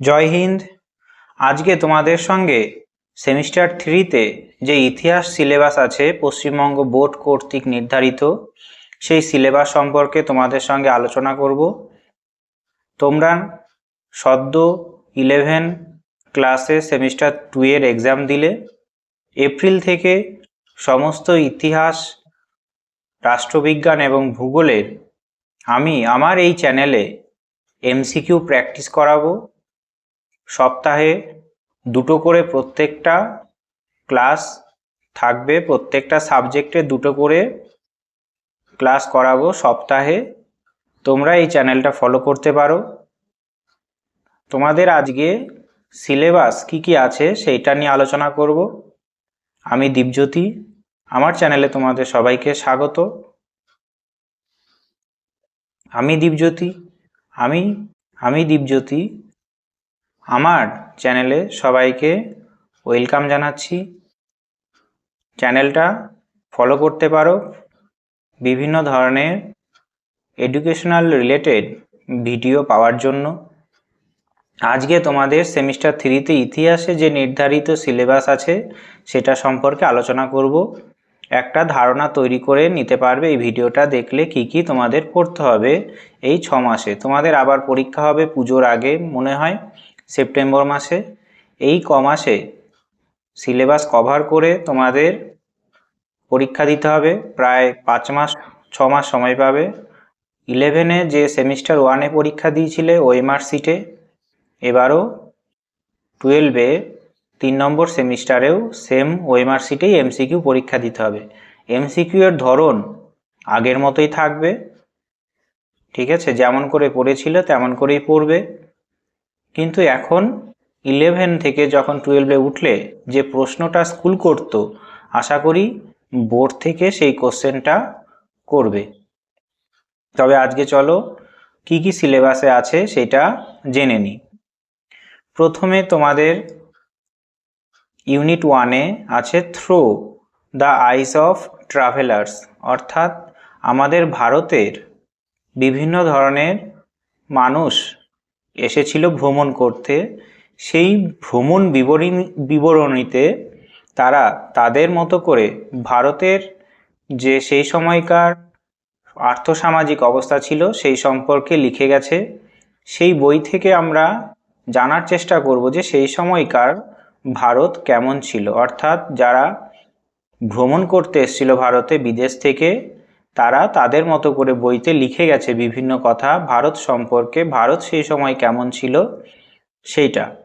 জয় হিন্দ। আজকে তোমাদের সঙ্গে সেমিস্টার থ্রিতে যে ইতিহাস সিলেবাস আছে, পশ্চিমবঙ্গ বোর্ড কর্তৃক নির্ধারিত, সেই সিলেবাস সম্পর্কে তোমাদের সঙ্গে আলোচনা করব। তোমরা সদ্য ইলেভেন ক্লাসে সেমিস্টার টু এর এক্সাম দিলে, এপ্রিল থেকে সমস্ত ইতিহাস, রাষ্ট্রবিজ্ঞান এবং ভূগোলের আমি আমার এই চ্যানেলে এমসিকিউ প্র্যাকটিস করাবো। সপ্তাহে দুটো করে প্রত্যেকটা ক্লাস থাকবে, প্রত্যেকটা সাবজেক্টে দুটো করে ক্লাস করাবো সপ্তাহে। তোমরা এই চ্যানেলটা ফলো করতে পারো। তোমাদের আজকে সিলেবাস কি কি আছে সেইটা নিয়ে আলোচনা করব। আমি দীপজ্যোতি, আমার চ্যানেলে তোমাদের সবাইকে স্বাগত। আমি দীপজ্যোতি, আমি আমি দীপজ্যোতি আমার চ্যানেলে সবাইকে ওয়েলকাম জানাচ্ছি। চ্যানেলটা ফলো করতে পারো। বিভিন্ন ধরনের এডুকেশনাল রিলেটেড ভিডিও পাওয়ার জন্য। আজকে তোমাদের সেমিস্টার থ্রিতে ইতিহাসে যে নির্ধারিত সিলেবাস আছে, সেটা সম্পর্কে আলোচনা করব। একটা ধারণা তৈরি করে নিতে পারবে এই ভিডিওটা দেখলে কি কি তোমাদের পড়তে হবে এই ছ মাসে তোমাদের আবার পরীক্ষা হবে পুজোর আগে, মনে হয়। সেপ্টেম্বর মাসে। এই ক মাসে সিলেবাস কভার করে তোমাদের পরীক্ষা দিতে হবে। প্রায় পাঁচ মাস, ছ মাস সময় পাবে। ইলেভেনে যে সেমিস্টার ওয়ানে পরীক্ষা দিয়েছিলে ওএমআর সিটে এবারও টুয়েলভে তিন নম্বর সেমিস্টারেও সেম ওএমআর সিটেই এমসিকিউ পরীক্ষা দিতে হবে। এমসিকিউ এর ধরন আগের মতোই থাকবে। ঠিক আছে? যেমন করে পড়েছিল, তেমন করেই পড়বে। কিন্তু এখন ইলেভেন থেকে যখন টুয়েলভে উঠলে যে প্রশ্নটা স্কুল করত, আশা করি বোর্ড থেকে সেই কোশ্চেনটা করবে। তবে আজকে চলো কি কি সিলেবাসে আছে সেটা জেনে নিই। প্রথমে তোমাদের ইউনিট ওয়ানে আছে through the eyes of travellers অর্থাৎ আমাদের ভারতের বিভিন্ন ধরনের মানুষ এসেছিল ভ্রমণ করতে। সেই ভ্রমণ বিবরণী, বিবরণীতে তারা তাদের মতো করে ভারতের যে সেই সময়কার আর্থসামাজিক অবস্থা ছিল সেই সম্পর্কে লিখে গেছে। সেই বই থেকে আমরা জানার চেষ্টা করব যে সেই সময়কার ভারত কেমন ছিল। অর্থাৎ যারা ভ্রমণ করতে এসেছিল ভারতে, বিদেশ থেকে তারা তাদের মতো করে বইতে লিখে গেছে বিভিন্ন কথা, ভারত সম্পর্কে, ভারত সেই সময় কেমন ছিল? সেইটা।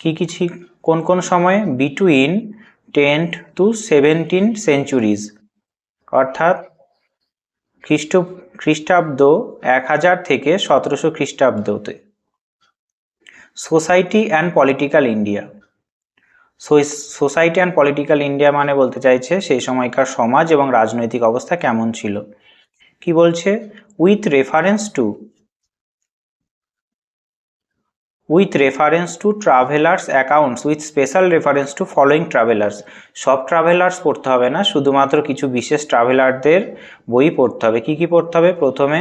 কি কিছু কোন কোন সময়ে? Between tenth to seventeen centuries অর্থাৎ খ্রিস্ট, খ্রিস্টাব্দ এক হাজার থেকে সতেরোশো খ্রিস্টাব্দতে। Society and political India society and political India মানে বলতে চাইছে সেই সময়কার সমাজ এবং রাজনৈতিক অবস্থা কেমন ছিল। কি বলছে? With reference to with reference to travellers accounts with special reference to following travellers সব ট্রাভেলার্স পড়তে হবে না, শুধুমাত্র কিছু বিশেষ ট্রাভেলারদের বই পড়তে হবে। কি কি পড়তে হবে? প্রথমে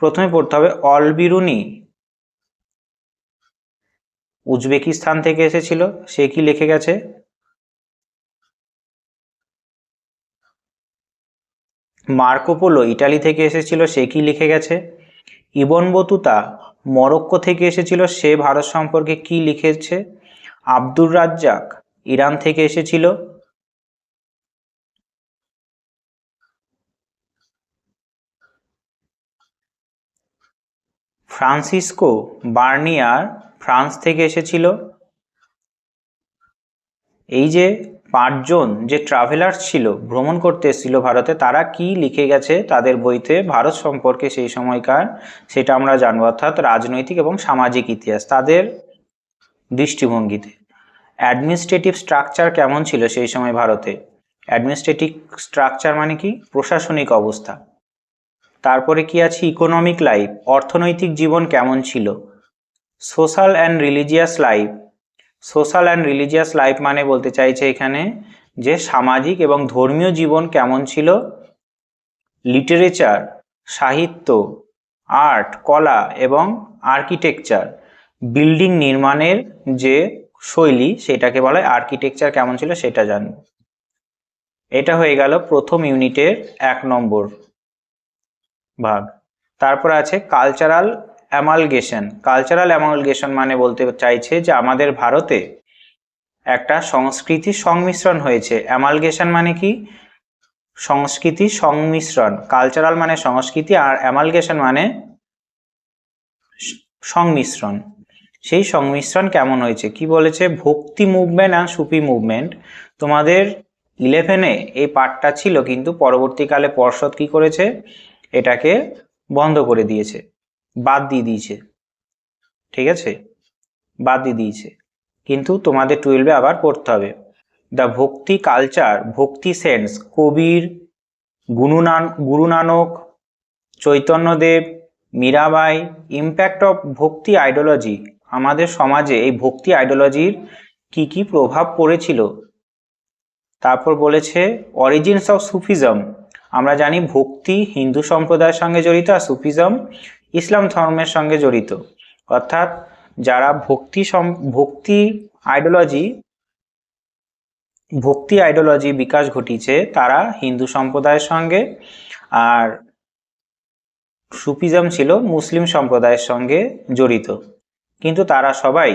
প্রথমে পড়তে হবে অলবিরুনি। উজবেকিস্তান থেকে এসেছিল, সে কি লিখে গেছে? মার্কোপোলো ইটালি থেকে এসেছিল, সে কি লিখে গেছে? ইবন বতুতা, মরক্কো থেকে এসেছিল, সে ভারত সম্পর্কে কি লিখেছে? আব্দুর রাজ্জাক, ইরান থেকে এসেছিল। ফ্রান্সিসকো, বার্নিয়ার ফ্রান্স থেকে এসেছিল। এই যে পাঁচজন যে ট্রাভেলার্স ছিল, ভ্রমণ করতে এসেছিল ভারতে, তারা কি লিখে গেছে তাদের বইতে ভারত সম্পর্কে সেই সময়কার, সেটা আমরা জানব, অর্থাৎ রাজনৈতিক এবং সামাজিক ইতিহাস, তাদের দৃষ্টিভঙ্গিতে। অ্যাডমিনিস্ট্রেটিভ স্ট্রাকচার কেমন ছিল সেই সময় ভারতে? অ্যাডমিনিস্ট্রেটিভ স্ট্রাকচার মানে কি? প্রশাসনিক অবস্থা। তারপরে কি আছে? ইকোনমিক লাইফ অর্থনৈতিক জীবন কেমন ছিল? Social and religious life social and religious life মানে বলতে চাইছে এখানে যে সামাজিক এবং ধর্মীয় জীবন কেমন ছিল? লিটারেচার সাহিত্য আর্ট কলা এবং আর্কিটেকচার বিল্ডিং নির্মাণের যে শৈলী সেটাকে বলা হয় আর্কিটেকচার কেমন ছিল সেটা জানব এটা হয়ে গেল প্রথম ইউনিটের এক নম্বর ভাগ। তারপর আছে কালচারাল অ্যামালগেশন। কালচারাল অ্যামালগেশন মানে বলতে চাইছে যে আমাদের ভারতে একটা সংস্কৃতি সংমিশ্রণ হয়েছে। অ্যামালগেশন মানে কি? সংস্কৃতি সংমিশ্রণ। কালচারাল মানে সংস্কৃতি আর অ্যামালগেশন মানে সংমিশ্রণ। সেই সংমিশ্রণ কেমন হয়েছে? কি বলেছে? ভক্তি মুভমেন্ট আর সুফি মুভমেন্ট। তোমাদের ইলেভেনে এই পার্টটা ছিল, কিন্তু পরবর্তীকালে পর্ষদ কি করেছে? এটাকে বন্ধ করে দিয়েছে। বাদ দিয়ে দিয়েছে। ঠিক আছে? বাদ দিয়ে দিয়েছে। কিন্তু তোমাদের টুয়েলভে আবার পড়তে হবে। দ্য ভক্তি কালচার ভক্তি sense Kabir গুরুনান Guru Nanak Chaitanyadev, Mirabai impact of bhakti ideology আমাদের সমাজে এই ভক্তি আইডিওলজির কি কি প্রভাব পড়েছিল? তারপর বলেছে অরিজিনস অফ সুফিজম আমরা জানি ভক্তি হিন্দু সম্প্রদায়ের সঙ্গে জড়িত আর সুফিজম ইসলাম ধর্মের সঙ্গে জড়িত। অর্থাৎ যারা ভক্তি ভক্তি আইডিওলজি ভক্তি আইডিওলজি বিকাশ ঘটিয়েছে, তারা হিন্দু সম্প্রদায়ের সঙ্গে আর সুফিজম ছিল মুসলিম সম্প্রদায়ের সঙ্গে জড়িত। কিন্তু তারা সবাই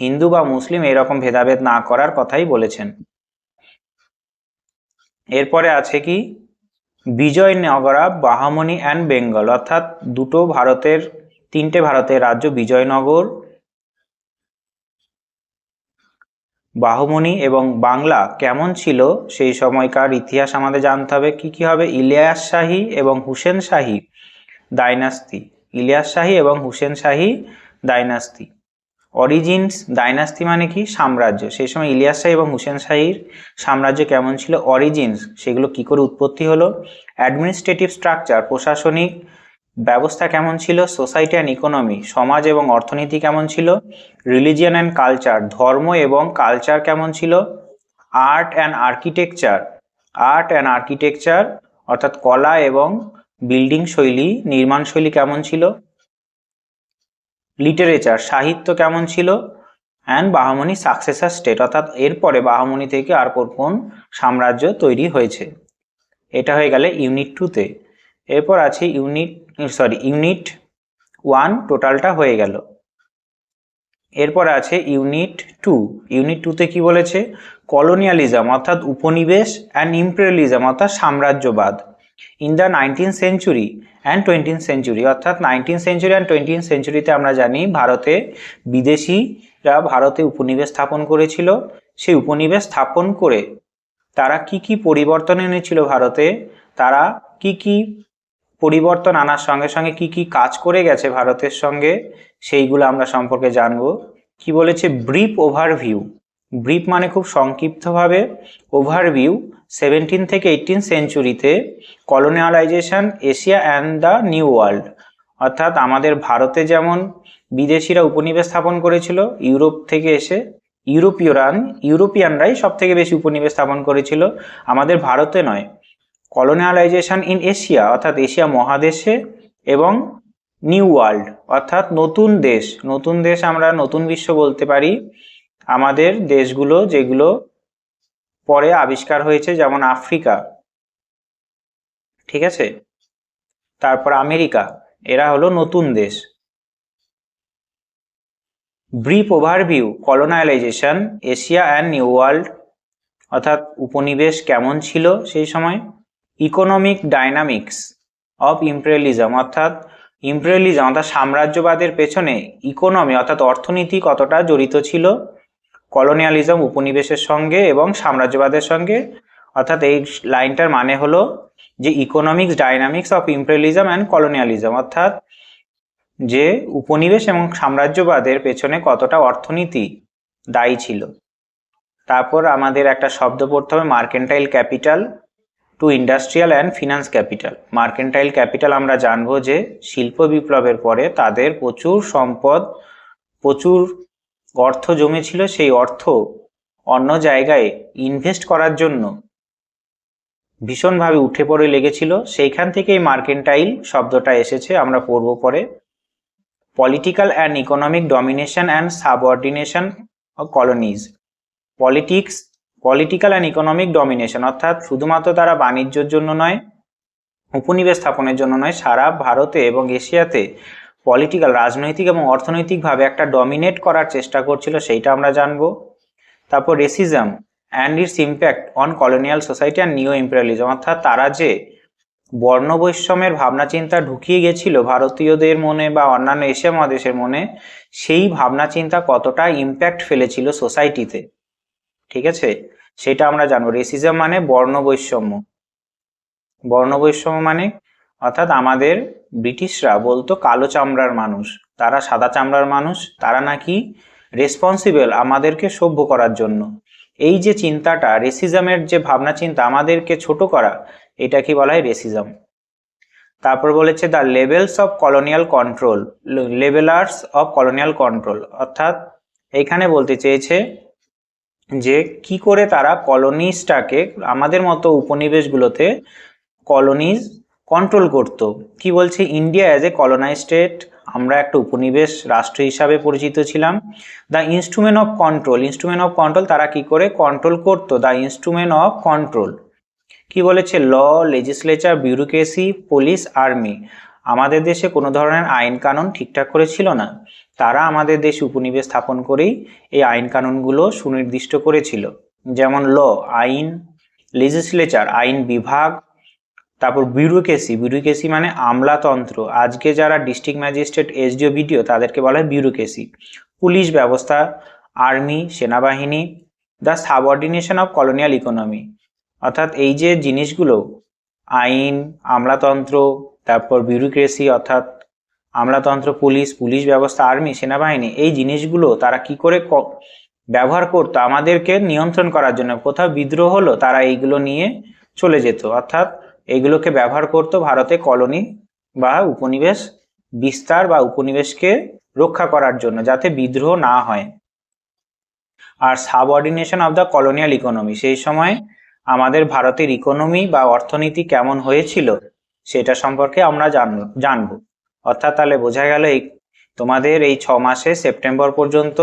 হিন্দু বা মুসলিম এরকম ভেদাভেদ না করার কথাই বলেছেন। এরপরে আছে কি? বিজয়নগরা বাহামণি অ্যান্ড বেঙ্গল অর্থাৎ দুটো ভারতের, তিনটে ভারতের রাজ্য, বিজয়নগর বাহমনি এবং বাংলা কেমন ছিল সেই সময়কার ইতিহাস আমাদের জানতে হবে। কি কি হবে? ইলিয়াস শাহী এবং হুসেন শাহী ডাইনাস্তি ইলিয়াস শাহী এবং হুসেন শাহী ডাইনাস্তি অরিজিনস ডাইনাস্তি মানে কি? সাম্রাজ্য। সেই সময় ইলিয়াস শাহী এবং হুসেন শাহীর সাম্রাজ্য কেমন ছিল? অরিজিনস, সেগুলো কি করে উৎপত্তি হলো? অ্যাডমিনিস্ট্রেটিভ স্ট্রাকচার প্রশাসনিক ব্যবস্থা কেমন ছিল? সোসাইটি অ্যান্ড ইকোনমি সমাজ এবং অর্থনীতি কেমন ছিল? রিলিজিয়ান অ্যান্ড কালচার ধর্ম এবং কালচার কেমন ছিল? Art and architecture art and architecture অর্থাৎ কলা এবং বিল্ডিং শৈলী, নির্মাণ শৈলী কেমন ছিল? লিটারেচার সাহিত্য কেমন ছিল? অ্যান্ড বাহামনি সাকসেসার স্টেট অর্থাৎ এরপরে বাহামনি থেকে আর কোন সাম্রাজ্য তৈরি হয়েছে? এটা হয়ে গেলে ইউনিট টুতে এরপর আছে ইউনিট সরি ইউনিট ওয়ান টোটালটা হয়ে গেল। এরপর আছে ইউনিট টু ইউনিট টুতে কি বলেছে? কলোনিয়ালিজম অর্থাৎ উপনিবেশ অ্যান্ড ইম্পেরিয়ালিজম অর্থাৎ সাম্রাজ্যবাদ। In the nineteen century and twentieth century অর্থাৎ নাইনটিন সেঞ্চুরি অ্যান্ড টোয়েন্টিন সেঞ্চুরিতে আমরা জানি ভারতে বিদেশিরা ভারতে উপনিবেশ স্থাপন করেছিল। সেই উপনিবেশ স্থাপন করে তারা কি কি পরিবর্তন এনেছিল ভারতে? তারা কি কি পরিবর্তন আনার সঙ্গে সঙ্গে কি কি কাজ করে গেছে ভারতের সঙ্গে? সেইগুলো আমরা সম্পর্কে জানব। কি বলেছে? Brief overview. ব্রিফ মানে খুব সংক্ষিপ্তভাবে ওভারভিউ সেভেন্টিন থেকে eighteen সেঞ্চুরিতে colonialization Asia and the new world অর্থাৎ আমাদের ভারতে যেমন বিদেশিরা উপনিবেশ স্থাপন করেছিল, ইউরোপ থেকে এসে ইউরোপীয়রান, ইউরোপিয়ানরাই সব থেকে বেশি উপনিবেশ স্থাপন করেছিল, আমাদের ভারতে নয়। কলোনিয়ালাইজেশন ইন এশিয়া অর্থাৎ এশিয়া মহাদেশে এবং নিউ ওয়ার্ল্ড অর্থাৎ নতুন দেশ। নতুন দেশ আমরা নতুন বিশ্ব বলতে পারি। আমাদের দেশগুলো যেগুলো পরে আবিষ্কার হয়েছে, যেমন আফ্রিকা, ঠিক আছে? তারপর আমেরিকা, এরা হলো নতুন দেশ। Brief overview, colonisation, Asia and new world, অর্থাৎ উপনিবেশ কেমন ছিল সেই সময়? ইকোনমিক ডাইনামিক্স অফ ইম্পেরিয়ালিজম, অর্থাৎ ইম্পেরিয়ালিজম, অর্থাৎ সাম্রাজ্যবাদের পেছনে ইকোনমি, অর্থাৎ অর্থনীতি কতটা জড়িত ছিল? কলোনিয়ালিজম উপনিবেশের সঙ্গে এবং সাম্রাজ্যবাদের সঙ্গে। অর্থাৎ এই লাইনটার মানে হলো যে economics dynamics of imperialism and colonialism অর্থাৎ যে উপনিবেশ এবং সাম্রাজ্যবাদের পেছনে কতটা অর্থনীতি দায়ী ছিল। তারপর আমাদের একটা শব্দ পড়তে হবে mercantile capital to industrial and finance capital mercantile capital আমরা জানব যে শিল্প বিপ্লবের পরে তাদের প্রচুর সম্পদ, প্রচুর অর্থ জমেছিল সেই অর্থ অন্য জায়গায় ইনভেস্ট করার জন্য। ভীষণভাবে উঠে পড়ে লেগেছিল। সেইখান থেকেই মার্কেন্টাইল শব্দটা এসেছে, আমরা পড়ব পরে। Political and economic domination and subordination colonies politics political and economic domination অর্থাৎ শুধুমাত্র তারা বাণিজ্যর জন্য নয়, উপনিবেশ স্থাপনের জন্য নয়, সারা ভারতে এবং এশিয়াতে পলিটিক্যাল রাজনৈতিক এবং অর্থনৈতিকভাবে একটা ডমিনেট করার চেষ্টা করছিল, সেইটা আমরা জানব। তারপর racism and its impact on colonial society and new imperialism অর্থাৎ তারা যে বর্ণবৈষম্যের ভাবনা চিন্তা ঢুকিয়ে গেছিল ভারতীয়দের মনে বা অন্যান্য এশিয়া মহাদেশের মনে, সেই ভাবনা চিন্তা কতটা ইম্প্যাক্ট ফেলেছিল সোসাইটিতে ঠিক আছে? সেটা আমরা জানব। রেসিজম মানে বর্ণবৈষম্য। বর্ণবৈষম্য মানে অর্থাৎ আমাদের ব্রিটিশরা বলতো কালো চামড়ার মানুষ, তারা সাদা চামড়ার মানুষ, তারা নাকি রেসপন্সিবল আমাদেরকে সভ্য করার জন্য। এই যে চিন্তাটা রেসিজমের যে ভাবনা চিন্তা আমাদেরকে ছোট করা, এটা কি বলা হয় রেসিজম তারপর বলেছে the levels of colonial control levellers of colonial control অর্থাৎ এখানে বলতে চেয়েছে যে কি করে তারা কলোনিসটাকে আমাদের মতো উপনিবেশগুলোতে কলোনিজ কন্ট্রোল করত। কি বলছে? India as a colonize state আমরা একটা উপনিবেশ রাষ্ট্র হিসাবে পরিচিত ছিলাম। The instrument of control instrument of control তারা কি করে? কন্ট্রোল করতো। দ্য ইনস্ট্রুমেন্ট অফ কন্ট্রোল কি বলেছে? Law legislature bureaucracy police army আমাদের দেশে কোনো ধরনের আইন কানুন ঠিকঠাক করে ছিল না। তারা আমাদের দেশে উপনিবেশ স্থাপন করেই এই আইন কানুনগুলো সুনির্দিষ্ট করেছিল। যেমন ল আইন লেজিসলেচার আইন বিভাগ তারপর বিউরোক্রেসি বিউরোক্রেসি মানে আমলাতন্ত্র। আজকে যারা ডিস্ট্রিক্ট ম্যাজিস্ট্রেট এসডিও বিডিও তাদেরকে বলা হয় বিউরোক্রেসি পুলিশ ব্যবস্থা আর্মি সেনাবাহিনী the subordination of colonial economy অর্থাৎ এই যে জিনিসগুলো, আইন, আমলাতন্ত্র, তারপর বিউরোক্রেসি অর্থাৎ আমলাতন্ত্র, পুলিশ পুলিশ ব্যবস্থা আর্মি সেনাবাহিনী, এই জিনিসগুলো তারা কি করে ব্যবহার করতো, আমাদেরকে নিয়ন্ত্রণ করার জন্য। কোথাও বিদ্রোহ হলো, তারা এইগুলো নিয়ে চলে যেত। অর্থাৎ এগুলোকে ব্যবহার করত ভারতে কলোনি বা উপনিবেশ বিস্তার বা উপনিবেশকে রক্ষা করার জন্য যাতে বিদ্রোহ না হয়। আর subordination of the colonial economy সেই সময় আমাদের ভারতের ইকোনমি বা অর্থনীতি কেমন হয়েছিল সেটা সম্পর্কে আমরা জানব। অর্থাৎ তাহলে বোঝা গেল এই, তোমাদের এই ছ মাসে সেপ্টেম্বর পর্যন্ত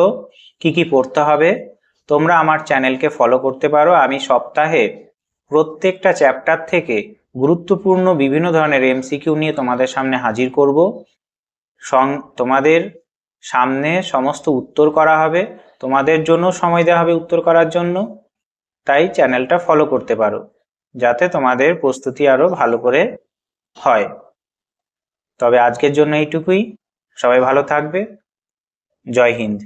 কি কি পড়তে হবে? তোমরা আমার চ্যানেলকে ফলো করতে পারো। আমি সপ্তাহে প্রত্যেকটা চ্যাপ্টার থেকে গুরুত্বপূর্ণ বিভিন্ন ধরনের এমসিকিউ নিয়ে তোমাদের সামনে হাজির করব। সং, তোমাদের সামনে সমস্ত উত্তর করা হবে। তোমাদের জন্য সময় দেওয়া হবে উত্তর করার জন্য। তাই চ্যানেলটা ফলো করতে পারো, যাতে তোমাদের প্রস্তুতি আরও ভালো করে হয়। তবে আজকের জন্য এইটুকুই। সবাই ভালো থাকবে। জয় হিন্দ।